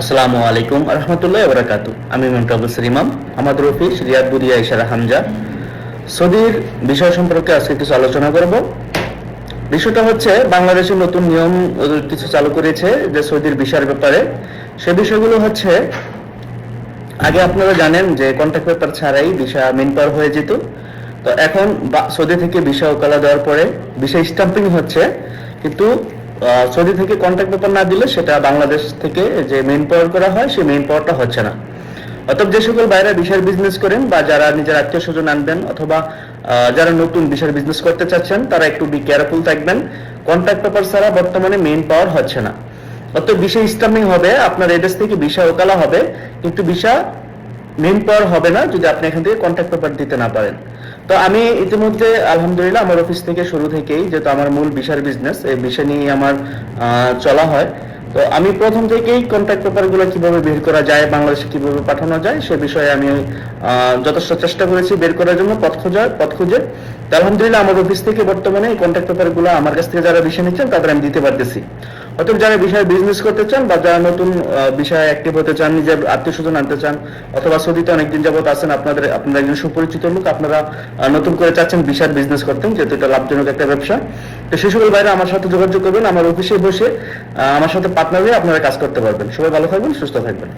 আসসালামু আলাইকুম রহমতুল্লাহ বরাকাতু আমি মেন্টাবুল ইমাম, আমাদের অফিস রিয়াদ বুরিয়া ইশারা হামজা। সৌদির বিষয় সম্পর্কে আজকে কিছু আলোচনা করব। বিষয়টা হচ্ছে বাংলাদেশের নতুন নিয়ম কিছু চালু করেছে যে সৌদির বিষয়ের ব্যাপারে। সে বিষয়গুলো হচ্ছে, আগে আপনারা জানেন যে কন্ট্যাক্ট পেপার ছাড়াই বিষয় মেন পাওয়ার হয়ে যেত। তো এখন সৌদি থেকে বিষয় ওকালা দেওয়ার পরে বিষয় স্টাম্পিং হচ্ছে। কিন্তু সৌদি থেকে কন্ট্যাক্ট পেপার না দিলে সেটা বাংলাদেশ থেকে যে মেন পাওয়ার করা হয়, সেই মেন পাওয়ারটা হচ্ছে না। অতএব যে সকল বাইরে বিশার বিজনেস করেন বা যারা নিজের আত্মীয় স্বজন আনবেন অথবা যারা নতুন বিশার বিজনেস করতে চাচ্ছেন, তারা একটু বি কেয়ারফুল থাকবেন। কন্ট্যাক্ট পেপার ছাড়া বর্তমানে মেন পাওয়ার হচ্ছে না। অতএব ভিসা স্টাম্পিং হবে, আপনার এদেশ থেকে ভিসা ওকালা হবে। কিন্তু ভিসা মেন পাওয়ার হবে না যদি আপনি এখান থেকে কন্ট্যাক্ট পেপার দিতে না পারেন। তো আমি ইতিমধ্যে, আলহামদুলিল্লাহ, আমার অফিস থেকে শুরু থেকেই যেহেতু আমার মূল বিষয়ের বিজনেস এই বিষয় নিয়ে আমার চলা হয়। তো আমি প্রথম থেকেই কন্ট্যাক্ট পেপারগুলো কীভাবে বের করা যায়, বাংলাদেশে কীভাবে পাঠানো যায়, সে বিষয়ে আমি যথেষ্ট চেষ্টা করেছি বের করার জন্য, পথ খোঁজার পথ খুঁজে। আলহামদুলিল্লাহ, আমার অফিস থেকে বর্তমানে এই কন্ট্যাক্ট পেপারগুলো আমার কাছ থেকে যারা বিষয় নিচ্ছেন, তাদের আমি দিতে পারতেছি। অতএব যারা বিষয়ে বিজনেস করতে চান বা যারা নতুন বিষয়ে অ্যাক্টিভ হতে চান নিজের আত্মীয় স্বজন আনতে চান, অথবা সৌদিতে অনেকদিন যাবত আছেন, আপনাদের, আপনারা একজন সুপরিচিত লোক, আপনারা নতুন করে চাচ্ছেন বিশাল বিজনেস করতেন যেহেতু এটা লাভজনক একটা ব্যবসা। তো সে সকল বাইরে আমার সাথে যোগাযোগ করবেন, আমার অফিসে বসে আমার সাথে পার্টনার হয়ে আপনারা কাজ করতে পারবেন। সবাই ভালো থাকবেন, সুস্থ থাকবেন।